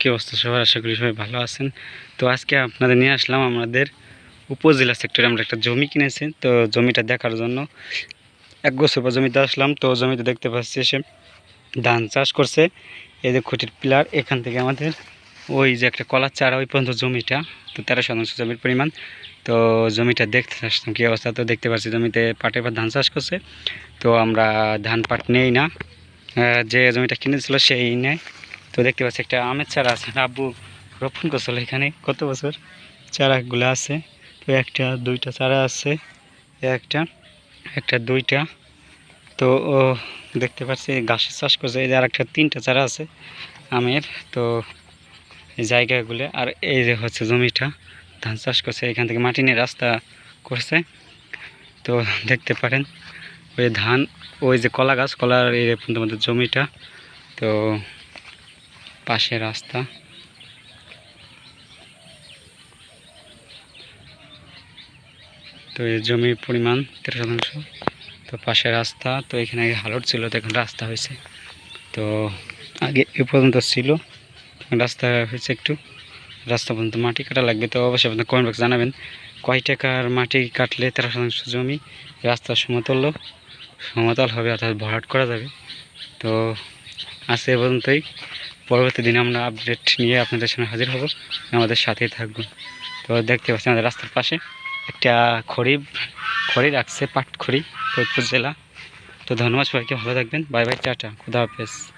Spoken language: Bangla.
কি অবস্থা সবার? আশা করি সবাই ভালো আছেন। তো আজকে আপনাদের নিয়ে আসলাম আমাদের উপজেলা সেক্টরে আমরা একটা জমি কিনেছি। তো জমিটা দেখার জন্য এক বছর পর জমিতে আসলাম। তো জমিতে দেখতে পাচ্ছি সে ধান চাষ করছে। এই যে খুঁটির পিলার, এখান থেকে আমাদের ওই যে একটা কলার চারা, ওই পর্যন্ত জমিটা, তো তেরো শতাংশ জমির পরিমাণ। তো জমিটা দেখতে আসলাম, কী অবস্থা? তো দেখতে পাচ্ছি জমিতে পাটের পর ধান চাষ করছে। তো আমরা ধান পাট নেই না। যে জমিটা কিনেছিল সেই নেয় তো দেখতে পাচ্ছি একটা আমের চারা আছে। আব্বু রোপণ করছিল এখানে কত বছর? চারাগুলো আছে। তো একটা, দুইটা চারা আছে, একটা একটা, দুইটা। তো ও দেখতে পাচ্ছি ঘাসের চাষ করছে। এই যে আর একটা তিনটা চারা আছে আমের। তো এই জায়গাগুলো, আর এই যে হচ্ছে জমিটা, ধান চাষ করছে। এখান থেকে মাটি নিয়ে রাস্তা করছে। তো দেখতে পারেন, ওই ধান, ওই যে কলা গাছ, কলার এই পর্যন্ত জমিটা, তো পাশে রাস্তা। তো এই জমির পরিমাণ তেরো শতাংশ। তো পাশে রাস্তা, তো এখানে আগে হালট ছিল, তো এখন রাস্তা হয়েছে। তো আগে এ পর্যন্ত ছিল। রাস্তা হয়েছে একটু। রাস্তা পর্যন্ত মাটি কাটা লাগবে, তো অবশ্যই আপনার কমেন্ট বক্স জানাবেন। কয় টাকার মাটি কাটলে তেরো শতাংশ জমি রাস্তা সমতল? সমতল হবে, অর্থাৎ ভরাট করা যাবে। তো আজ এ পর্যন্তই। পরবর্তী দিনে আমরা আপডেট নিয়ে আপনাদের সামনে হাজির হব। আমাদের সাথেই থাকবেন তো দেখতে পাচ্ছি আমাদের রাস্তার পাশে একটা খড়ি খড়ি রাখছে পাটখড়ি, ফরিদপুর জেলা। তো ধন্যবাদ সবাইকে, ভালো থাকবেন। Bye bye, tata. খুদা হাফেজ।